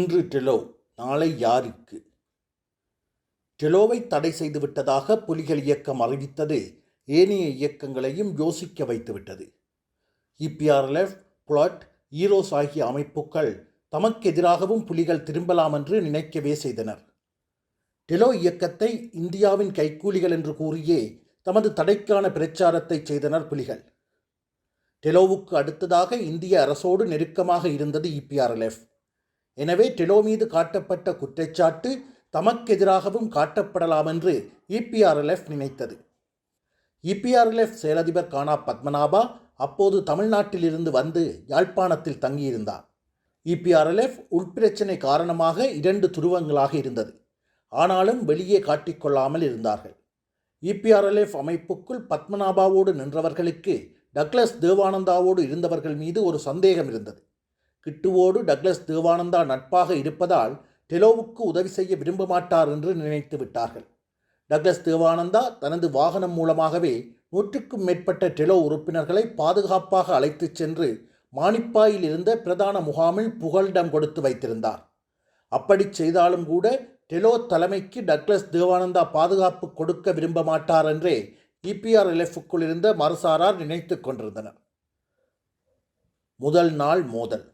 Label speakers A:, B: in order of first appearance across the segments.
A: இன்று டெலோ நாளை யாருக்கு? டெலோவை தடை செய்துவிட்டதாக புலிகள் இயக்கம் அறிவித்தது ஏனைய இயக்கங்களையும் யோசிக்க வைத்துவிட்டது. இபிஆர்எல்எஃப் புளாட் ஈரோஸ் ஆகிய அமைப்புகள் தமக்கு எதிராகவும் புலிகள் திரும்பலாம் என்று நினைக்கவே செய்தனர். டெலோ இயக்கத்தை இந்தியாவின் கைக்கூலிகள் என்று கூறியே தமது தடைக்கான பிரச்சாரத்தை செய்தனர் புலிகள். டெலோவுக்கு அடுத்ததாக இந்திய அரசோடு நெருக்கமாக இருந்தது இபிஆர்எல்எஃப் எனவே டெலோ மீது காட்டப்பட்ட குற்றச்சாட்டு தமக்கெதிராகவும் காட்டப்படலாம் என்று இபிஆர்எல்எஃப் நினைத்தது. இபிஆர்எல்எஃப் செயலதிபர் கானா பத்மநாபா அப்போது தமிழ்நாட்டில் இருந்து வந்து யாழ்ப்பாணத்தில் தங்கியிருந்தார். இபிஆர்எல்எஃப் உள்பிரச்சனை காரணமாக இரண்டு துருவங்களாக இருந்தது. ஆனாலும் வெளியே காட்டிக்கொள்ளாமல் இருந்தார்கள். இபிஆர்எல்எஃப் அமைப்புக்குள் பத்மநாபாவோடு நின்றவர்களுக்கு டக்ளஸ் தேவானந்தாவோடு இருந்தவர்கள் மீது ஒரு சந்தேகம் இருந்தது. கிட்டுவோடு டக்ளஸ் தேவானந்தா நட்பாக இருப்பதால் டெலோவுக்கு உதவி செய்ய விரும்ப மாட்டார் என்று நினைத்து விட்டார்கள். டக்ளஸ் தேவானந்தா தனது வாகனம் மூலமாகவே நூற்றுக்கும் மேற்பட்ட டெலோ உறுப்பினர்களை பாதுகாப்பாக அழைத்துச் சென்று மானிப்பாயில் இருந்த பிரதான முகாமில் புகலிடம் கொடுத்து வைத்திருந்தார். அப்படி செய்தாலும் கூட டெலோ தலைமைக்கு டக்ளஸ் தேவானந்தா பாதுகாப்பு கொடுக்க விரும்ப மாட்டார் என்றே இபிஆர்எல்எஃப்க்குள் இருந்த மறுசாரார் நினைத்து கொண்டிருந்தனர். முதல் நாள் மோதல்.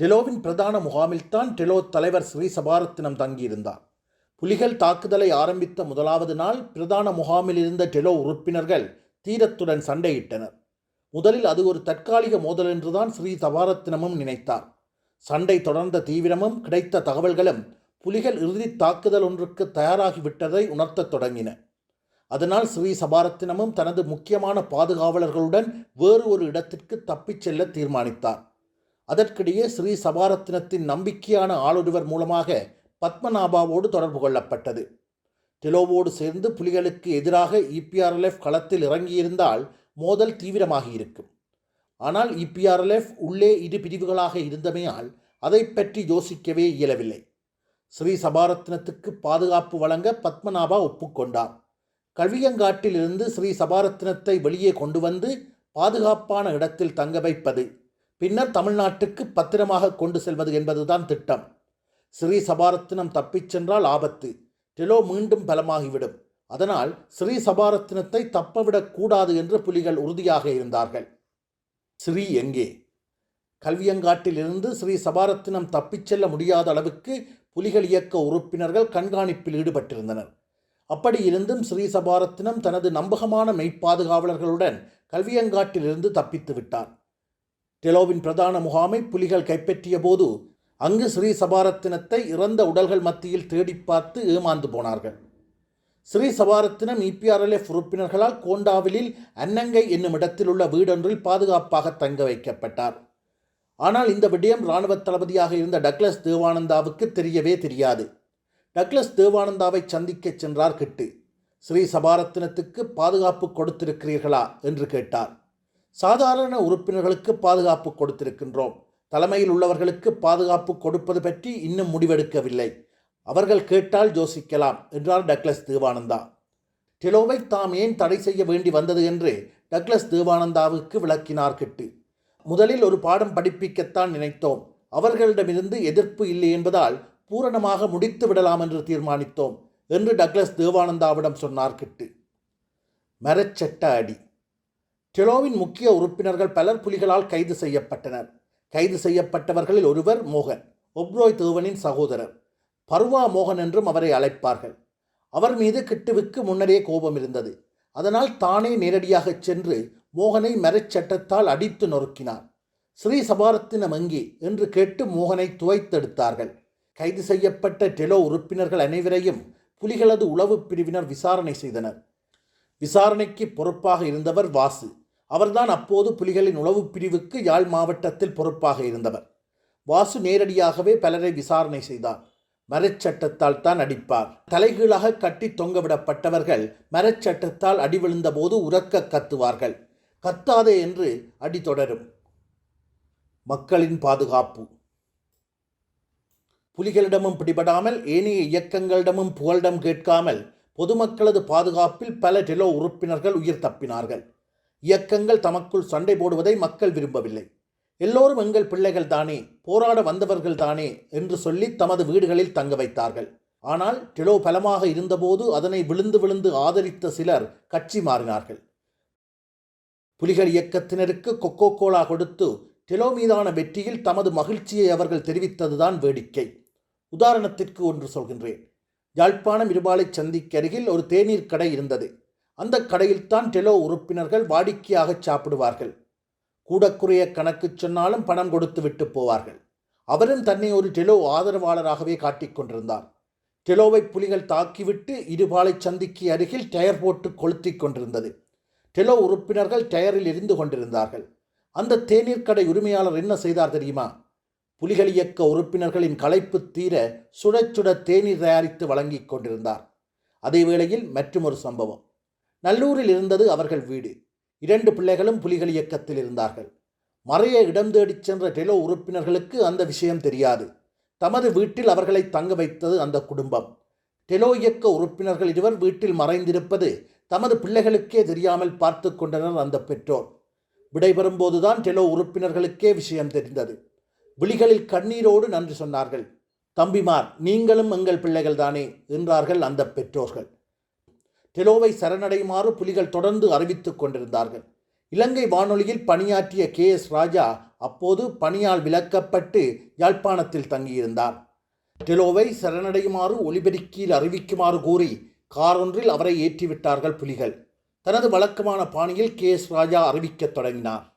A: டெலோவின் பிரதான முகாமில்தான் டெலோ தலைவர் ஸ்ரீ சபாரத்தினம் தங்கியிருந்தார். புலிகள் தாக்குதலை ஆரம்பித்த முதலாவது நாள் பிரதான முகாமில் இருந்த டெலோ உறுப்பினர்கள் தீரத்துடன் சண்டையிட்டனர். முதலில் அது ஒரு தற்காலிக மோதல் என்றுதான் ஸ்ரீ சபாரத்தினமும் நினைத்தார். சண்டை தொடர்ந்த தீவிரமும் கிடைத்த தகவல்களும் புலிகள் இறுதி தாக்குதல் ஒன்றுக்கு தயாராகிவிட்டதை உணர்த்தத் தொடங்கின. அதனால் ஸ்ரீ சபாரத்தினமும் தனது முக்கியமான பாதுகாவலர்களுடன் வேறு ஒரு இடத்திற்கு தப்பிச் செல்ல தீர்மானித்தார். அதற்கிடையே ஸ்ரீ சபாரத்தினத்தின் நம்பிக்கையான ஆளொருவர் மூலமாக பத்மநாபாவோடு தொடர்பு கொள்ளப்பட்டது. டெலோவோடு சேர்ந்து புலிகளுக்கு எதிராக இபிஆர்எல்எஃப் களத்தில் இறங்கியிருந்தால் மோதல் தீவிரமாகி இருக்கும் ஆனால் இபிஆர்எல்எஃப் உள்ளே இரு பிரிவுகளாக இருந்தமையால் அதை பற்றி யோசிக்கவே இயலவில்லை. ஸ்ரீ சபாரத்னத்துக்கு பாதுகாப்பு வழங்க பத்மநாபா ஒப்புக்கொண்டார். கல்வியங்காட்டிலிருந்து ஸ்ரீ சபாரத்னத்தை வெளியே கொண்டு வந்து பாதுகாப்பான இடத்தில் தங்க வைப்பது பின்னர் தமிழ்நாட்டுக்கு பத்திரமாக கொண்டு செல்வது என்பதுதான் திட்டம். ஸ்ரீ சபாரத்தினம் தப்பிச் சென்றால் ஆபத்து. டெலோ மீண்டும் பலமாகிவிடும். அதனால் ஸ்ரீ சபாரத்தினத்தை தப்பவிடக்கூடாது என்று புலிகள் உறுதியாக இருந்தார்கள். ஸ்ரீ எங்கே? கல்வியங்காட்டிலிருந்து ஸ்ரீ சபாரத்தினம் தப்பிச் செல்ல முடியாத அளவுக்கு புலிகள் இயக்க உறுப்பினர்கள் கண்காணிப்பில் ஈடுபட்டிருந்தனர். அப்படி இருந்தும் ஸ்ரீ சபாரத்தினம் தனது நம்பகமான மெய்ப்பாதுகாவலர்களுடன் கல்வியங்காட்டிலிருந்து தப்பித்து விட்டார். டெலோவின் பிரதான முகாமை புலிகள் கைப்பற்றிய போது அங்கு ஸ்ரீ சபாரத்தினத்தை இறந்த உடல்கள் மத்தியில் தேடி பார்த்து ஏமாந்து போனார்கள். ஸ்ரீ சபாரத்தினம் இபிஆர்எல்எஃப் உறுப்பினர்களால் கோண்டாவிலில் அன்னங்கை என்னும் இடத்தில் உள்ள வீடொன்றில் பாதுகாப்பாக தங்க வைக்கப்பட்டார். ஆனால் இந்த விடயம் இராணுவ தளபதியாக இருந்த டக்ளஸ் தேவானந்தாவுக்கு தெரியவே தெரியாது. டக்ளஸ் தேவானந்தாவை சந்திக்கச் சென்றார் கிட்டு. ஸ்ரீ சபாரத்தினத்துக்கு பாதுகாப்பு கொடுத்திருக்கிறீர்களா? என்று கேட்டார். சாதாரண உறுப்பினர்களுக்கு பாதுகாப்பு கொடுத்திருக்கின்றோம். தலைமையில் உள்ளவர்களுக்கு பாதுகாப்பு கொடுப்பது பற்றி இன்னும் முடிவெடுக்கவில்லை. அவர்கள் கேட்டால் யோசிக்கலாம் என்றார் டக்ளஸ் தேவானந்தா. டெலோவை தாம் ஏன் தடை செய்ய வேண்டி வந்தது என்று டக்ளஸ் தேவானந்தாவுக்கு விளக்கினார் கிட்டு. முதலில் ஒரு பாடம் படிப்பிக்கத்தான் நினைத்தோம். அவர்களிடமிருந்து எதிர்ப்பு இல்லை என்பதால் பூரணமாக முடித்து விடலாம் என்று தீர்மானித்தோம் என்று டக்ளஸ் தேவானந்தாவிடம் சொன்னார் கிட்டு. மரச்சட்ட அடி. டெலோவின் முக்கிய உறுப்பினர்கள் பலர் புலிகளால் கைது செய்யப்பட்டனர். கைது செய்யப்பட்டவர்களில் ஒருவர் மோகன் ஒப்ரோய் தேவனின் சகோதரர். பர்வா மோகன் என்றும் அவரை அழைப்பார்கள். அவர் மீது கிட்டுவுக்கு முன்னரே கோபம் இருந்தது. அதனால் தானே நேரடியாகச் சென்று மோகனை மரச்சட்டத்தால் அடித்து நொறுக்கினார். ஸ்ரீ சபாரத்தின மங்கி என்று கேட்டு மோகனை துவைத்தெடுத்தார்கள். கைது செய்யப்பட்ட டெலோ உறுப்பினர்கள் அனைவரையும் புலிகளது உளவு பிரிவினர் விசாரணை செய்தனர். விசாரணைக்கு பொறுப்பாக இருந்தவர் வாசு. அவர்தான் அப்போது புலிகளின் உளவு பிரிவுக்கு யாழ் மாவட்டத்தில் பொறுப்பாக இருந்தவர். வாசு நேரடியாகவே பலரை விசாரணை செய்தார். மரச்சட்டத்தால் தான் அடிப்பார். தலைகீழாக கட்டி தொங்கவிடப்பட்டவர்கள் மரச்சட்டத்தால் அடி விழுந்தபோது உறக்க கத்துவார்கள். கத்தாதே என்று அடி தொடரும். மக்களின் பாதுகாப்பு. புலிகளிடமும் பிடிபடாமல் ஏனைய இயக்கங்களிடமும் புகலிடம் கேட்காமல் பொதுமக்களது பாதுகாப்பில் பல டெலோ உறுப்பினர்கள் உயிர் தப்பினார்கள். இயக்கங்கள் தமக்குள் சண்டை போடுவதை மக்கள் விரும்பவில்லை. எல்லோரும் எங்கள் பிள்ளைகள் தானே போராட வந்தவர்கள் தானே என்று சொல்லி தமது வீடுகளில் தங்க வைத்தார்கள். ஆனால் டெலோ பலமாக இருந்தபோது அதனை விழுந்து விழுந்து ஆதரித்த சிலர் கட்சி மாறினார்கள். புலிகள் இயக்கத்தினருக்கு கொக்கோ கோலா கொடுத்து டெலோ மீதான வெற்றியில் தமது மகிழ்ச்சியை அவர்கள் தெரிவித்ததுதான் வேடிக்கை. உதாரணத்திற்கு ஒன்று சொல்கின்றேன். யாழ்ப்பாணம் இருபாலை சந்திக்கு அருகில் ஒரு தேநீர் கடை இருந்தது. அந்த கடையில்தான் டெலோ உறுப்பினர்கள் வாடிக்கையாக சாப்பிடுவார்கள். கூடக்குறைய கணக்கு சொன்னாலும் பணம் கொடுத்து விட்டு போவார்கள். அவரும் தன்னை ஒரு டெலோ ஆதரவாளராகவே காட்டிக்கொண்டிருந்தார் டெலோவை புலிகள் தாக்கிவிட்டு இருபாலை சந்திக்கு அருகில் டயர் போட்டு கொளுத்திக் கொண்டிருந்தது. டெலோ உறுப்பினர்கள் டயரில் எரிந்து கொண்டிருந்தார்கள். அந்த தேநீர் கடை உரிமையாளர் என்ன செய்தார் தெரியுமா? புலிகள் இயக்க உறுப்பினர்களின் களைப்பு தீர சுட சுட தேநீர் தயாரித்து வழங்கிக் கொண்டிருந்தார். அதே வேளையில் மற்றொரு சம்பவம். நல்லூரில் இருந்தது அவர்கள் வீடு. இரண்டு பிள்ளைகளும் புலிகள் இயக்கத்தில் இருந்தார்கள். மறைய இடம் தேடிச் சென்ற டெலோ உறுப்பினர்களுக்கு அந்த விஷயம் தெரியாது. தமது வீட்டில் அவர்களை தங்க வைத்தது அந்த குடும்பம். டெலோ இயக்க உறுப்பினர்கள் இருவர் வீட்டில் மறைந்திருப்பது தமது பிள்ளைகளுக்கே தெரியாமல் பார்த்து கொண்டனர் அந்த பெற்றோர். விடைபெறும் போதுதான் டெலோ உறுப்பினர்களுக்கே விஷயம் தெரிந்தது. விழிகளில் கண்ணீரோடு நன்றி சொன்னார்கள். தம்பிமார் நீங்களும் எங்கள் பிள்ளைகள் தானே என்றார்கள் அந்த பெற்றோர்கள். டெலோவை சரணடையுமாறு புலிகள் தொடர்ந்து அறிவித்துக் கொண்டிருந்தார்கள். இலங்கை வானொலியில் பணியாற்றிய கே எஸ் ராஜா அப்போது பணியால் விலக்கப்பட்டு யாழ்ப்பாணத்தில் தங்கியிருந்தார். டெலோவை சரணடையுமாறு ஒலிபெருக்கியில் அறிவிக்குமாறு கூறி காரொன்றில் அவரை ஏற்றிவிட்டார்கள் புலிகள். தனது வழக்கமான பாணியில் கே எஸ் ராஜா அறிவிக்கத் தொடங்கினார்.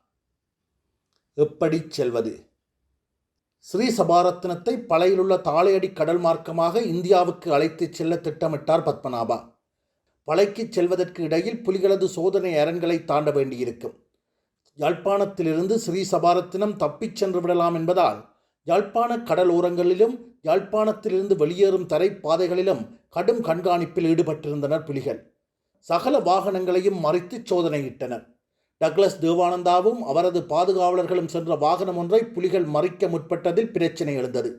A: எப்படி செல்வது? ஸ்ரீ சபாரத்னத்தை பழையிலுள்ள தாளையடி கடல் மார்க்கமாக இந்தியாவுக்கு அழைத்துச் செல்ல திட்டமிட்டார் பத்மநாபா. பழைக்கு செல்வதற்கு இடையில் புலிகளது சோதனை அரண்களை தாண்ட வேண்டியிருக்கும். யாழ்ப்பாணத்திலிருந்து ஸ்ரீ சபாரத்தினம் தப்பிச் சென்று விடலாம் என்பதால் யாழ்ப்பாண கடலோரங்களிலும் யாழ்ப்பாணத்திலிருந்து வெளியேறும் தரைப்பாதைகளிலும் கடும் கண்காணிப்பில் ஈடுபட்டிருந்தனர் புலிகள். சகல வாகனங்களையும் மறைத்து சோதனையிட்டனர். டக்ளஸ் தேவானந்தாவும் அவரது பாதுகாவலர்களும் சென்ற வாகனம் ஒன்றை புலிகள் மறிக்க முற்பட்டதில் பிரச்சனை எழுந்தது.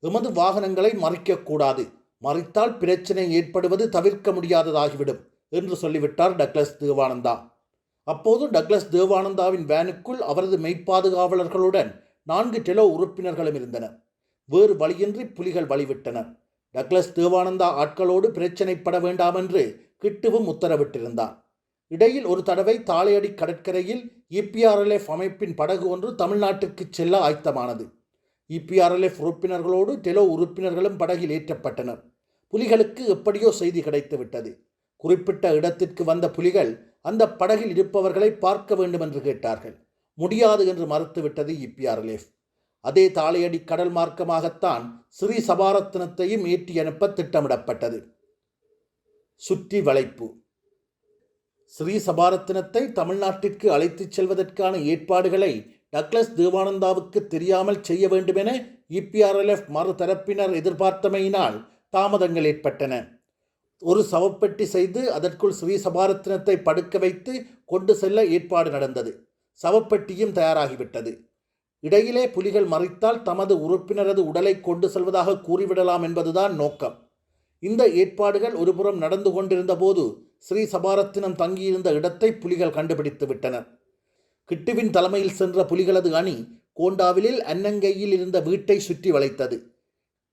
A: எமது வாகனங்களை மறிக்கக்கூடாது மறித்தால் பிரச்சனை ஏற்படுவது தவிர்க்க முடியாததாகிவிடும் என்று சொல்லிவிட்டார் டக்ளஸ் தேவானந்தா. அப்போது டக்ளஸ் தேவானந்தாவின் வேனுக்குள் அவரது மெய்ப்பாதுகாவலர்களுடன் நான்கு டெலோ உறுப்பினர்களும் இருந்தனர். வேறு வழியின்றி புலிகள் வழிவிட்டனர். டக்ளஸ் தேவானந்தா ஆட்களோடு பிரச்சனைப்பட வேண்டாம் என்று கிட்டுவும் உத்தரவிட்டிருந்தார் இடையில் ஒரு தடவை தாளையடி கடற்கரையில் இபிஆர்எல்எஃப் அமைப்பின் படகு ஒன்று தமிழ்நாட்டிற்கு செல்ல ஆயத்தமானது. இபிஆர்எல்எஃப் உறுப்பினர்களோடு டெலோ உறுப்பினர்களும் படகில் ஏற்றப்பட்டனர். புலிகளுக்கு எப்படியோ செய்தி கிடைத்துவிட்டது குறிப்பிட்ட இடத்திற்கு வந்த புலிகள் அந்த படகில் இருப்பவர்களை பார்க்க வேண்டும் என்று கேட்டார்கள். முடியாது என்று மறுத்துவிட்டது இபிஆர்எல்எஃப் அதே தாளையடி கடல் மார்க்கமாகத்தான் ஸ்ரீ சபாரத்னத்தையும் ஏற்றி அனுப்ப திட்டமிடப்பட்டது. சுற்றி வளைப்பு. ஸ்ரீ சபாரத்தினத்தை தமிழ்நாட்டிற்கு அழைத்துச் செல்வதற்கான ஏற்பாடுகளை டக்ளஸ் தேவானந்தாவுக்கு தெரியாமல் செய்ய வேண்டுமென இபிஆர்எல்எஃப் மறுதரப்பினர் எதிர்பார்த்தமையினால் தாமதங்கள் ஏற்பட்டன. ஒரு சவப்பெட்டி செய்து அதற்குள் ஸ்ரீ சபாரத்தினத்தை படுக்க வைத்து கொண்டு செல்ல ஏற்பாடு நடந்தது. சவப்பெட்டியும் தயாராகிவிட்டது. இடையிலே புலிகள் மறைத்தால் தமது உறுப்பினரது உடலை கொண்டு செல்வதாக கூறிவிடலாம் என்பதுதான் நோக்கம். இந்த ஏற்பாடுகள் ஒருபுறம் நடந்து கொண்டிருந்த போது ஸ்ரீ சபாரத்தினம் தங்கியிருந்த இடத்தை புலிகள் கண்டுபிடித்து விட்டனர். கிட்டுவின் தலைமையில் சென்ற புலிகளது அணி கோண்டாவிலில் அன்னங்கையில் இருந்த வீட்டை சுற்றி வளைத்தது.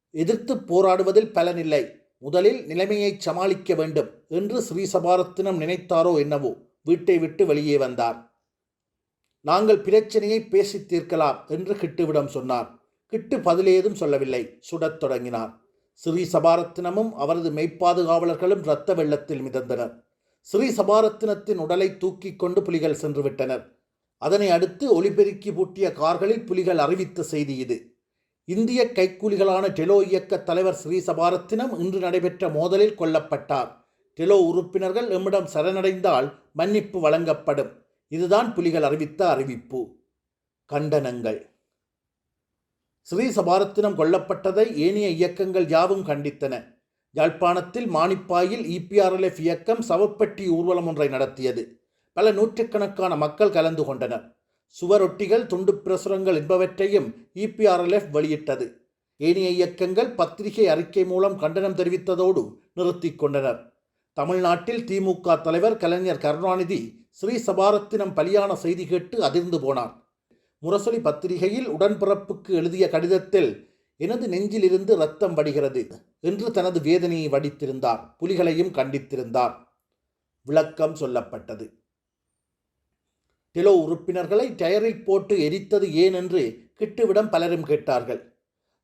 A: எதிர்த்து போராடுவதில் பலனில்லை. முதலில் நிலைமையை சமாளிக்க வேண்டும் என்று ஸ்ரீ சபாரத்தினம் நினைத்தாரோ என்னவோ? வீட்டை விட்டு வெளியே வந்தார். நாங்கள் பிரச்சனையை பேசி தீர்க்கலாம் என்று கிட்டுவிடம் சொன்னார். கிட்டு பதிலேதும் சொல்லவில்லை. சுடத் தொடங்கினார். ஸ்ரீ சபாரத்தினமும் அவரது மெய்ப்பாதுகாவலர்களும் இரத்த வெள்ளத்தில் மிதந்தனர். ஸ்ரீ சபாரத்தினத்தின் உடலை தூக்கிக் கொண்டு புலிகள் சென்று விட்டனர் அதனை அடுத்து ஒலிபெருக்கி பூட்டிய கார்களில் புலிகள் அறிவித்த செய்தி இது. இந்திய கைக்கூலிகளான டெலோ இயக்க தலைவர் ஸ்ரீ சபாரத்தினம் இன்று நடைபெற்ற மோதலில் கொல்லப்பட்டார். டெலோ உறுப்பினர்கள் எம்மிடம் சரணடைந்தால் மன்னிப்பு வழங்கப்படும். இதுதான் புலிகள் அறிவித்த அறிவிப்பு. கண்டனங்கள். ஸ்ரீ சபாரத்தினம் கொல்லப்பட்டதை ஏனைய இயக்கங்கள் யாவும் கண்டித்தன. யாழ்ப்பாணத்தில் மானிப்பாயில் இபிஆர்எல்எஃப் இயக்கம் சவப்பெட்டி ஊர்வலம் ஒன்றை நடத்தியது. பல நூற்றுக்கணக்கான மக்கள் கலந்து கொண்டனர். சுவரொட்டிகள் துண்டு பிரசுரங்கள் என்பவற்றையும் இபிஆர்எல்எஃப் வெளியிட்டது. ஏனைய இயக்கங்கள் பத்திரிகை அறிக்கை மூலம் கண்டனம் தெரிவித்ததோடு நிறுத்திக் கொண்டனர். தமிழ்நாட்டில் திமுக தலைவர் கலைஞர் கருணாநிதி ஸ்ரீ சபாரத்தினம் பலியான செய்தி கேட்டு அதிர்ந்து போனார். முரசொலி பத்திரிகையில் உடன்பிறப்புக்கு எழுதிய கடிதத்தில் எனது நெஞ்சிலிருந்து ரத்தம் வடிகிறது என்று தனது வேதனையை வடித்திருந்தார். புலிகளையும் கண்டித்திருந்தார். விளக்கம் சொல்லப்பட்டது. டெலோ உறுப்பினர்களை டயரில் போட்டு எரித்தது ஏன் என்று கிட்டுவிடம் பலரும் கேட்டார்கள்.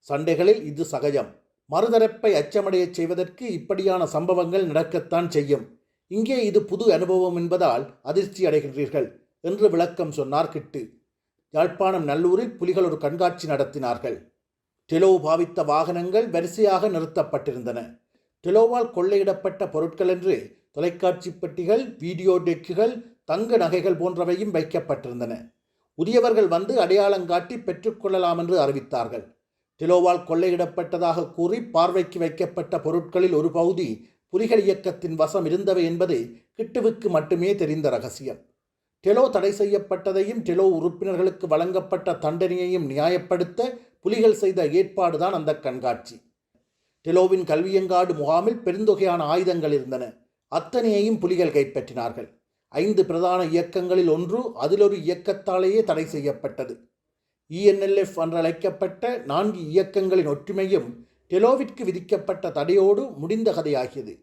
A: சண்டைகளில் இது சகஜம். மறுதரப்பை அச்சமடையச் செய்வதற்கு இப்படியான சம்பவங்கள் நடக்கத்தான் செய்யும். இங்கே இது புது அனுபவம் என்பதால் அதிர்ச்சி அடைகின்றீர்கள் என்று விளக்கம் சொன்னார் கிட்டு. யாழ்ப்பாணம் நல்லூரில் புலிகள் ஒரு கண்காட்சி நடத்தினார்கள். டெலோ பாவித்த வாகனங்கள் வரிசையாக நிறுத்தப்பட்டிருந்தன. டெலோவால் கொள்ளையிடப்பட்ட பொருட்கள் என்று தொலைக்காட்சி பெட்டிகள் வீடியோ டெக்குகள் தங்க நகைகள் போன்றவையும் வைக்கப்பட்டிருந்தன. உரியவர்கள் வந்து அடையாளம் காட்டி பெற்றுக்கொள்ளலாம் என்று அறிவித்தார்கள். டெலோவால் கொள்ளையிடப்பட்டதாக கூறி பார்வைக்கு வைக்கப்பட்ட பொருட்களில் ஒரு பகுதி புலிகள் இயக்கத்தின் வசம் இருந்தவை என்பது கிட்டுவுக்கு மட்டுமே தெரிந்த ரகசியம். டெலோ தடை செய்யப்பட்டதையும் டெலோ உறுப்பினர்களுக்கு வழங்கப்பட்ட தண்டனையையும் நியாயப்படுத்த புலிகள் செய்த ஏற்பாடுதான் அந்த கண்காட்சி. டெலோவின் கல்வியங்காடு முகாமில் பெருந்தொகையான ஆயுதங்கள் இருந்தன. அத்தனையையும் புலிகள் கைப்பற்றினார்கள். ஐந்து பிரதான இயக்கங்களில் ஒன்று அதிலொரு இயக்கத்தாலேயே தடை செய்யப்பட்டது. இஎன்எல்எஃப் என்றழைக்கப்பட்ட நான்கு இயக்கங்களின் ஒற்றுமையும் டெலோவிற்கு விதிக்கப்பட்ட தடையோடு முடிந்த கதையாகியது.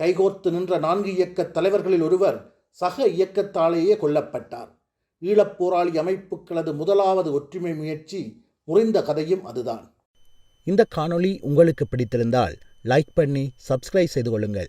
A: கைகோர்த்து நின்ற நான்கு இயக்க தலைவர்களில் ஒருவர் சக இயக்கத்தாலேயே கொல்லப்பட்டார். ஈழப்போராளி அமைப்புகளது முதலாவது ஒற்றுமை முயற்சி முறிந்த கதையும் அதுதான்.
B: இந்த காணொளி உங்களுக்கு பிடித்திருந்தால் லைக் பண்ணி சப்ஸ்கிரைப் செய்து கொள்ளுங்கள்.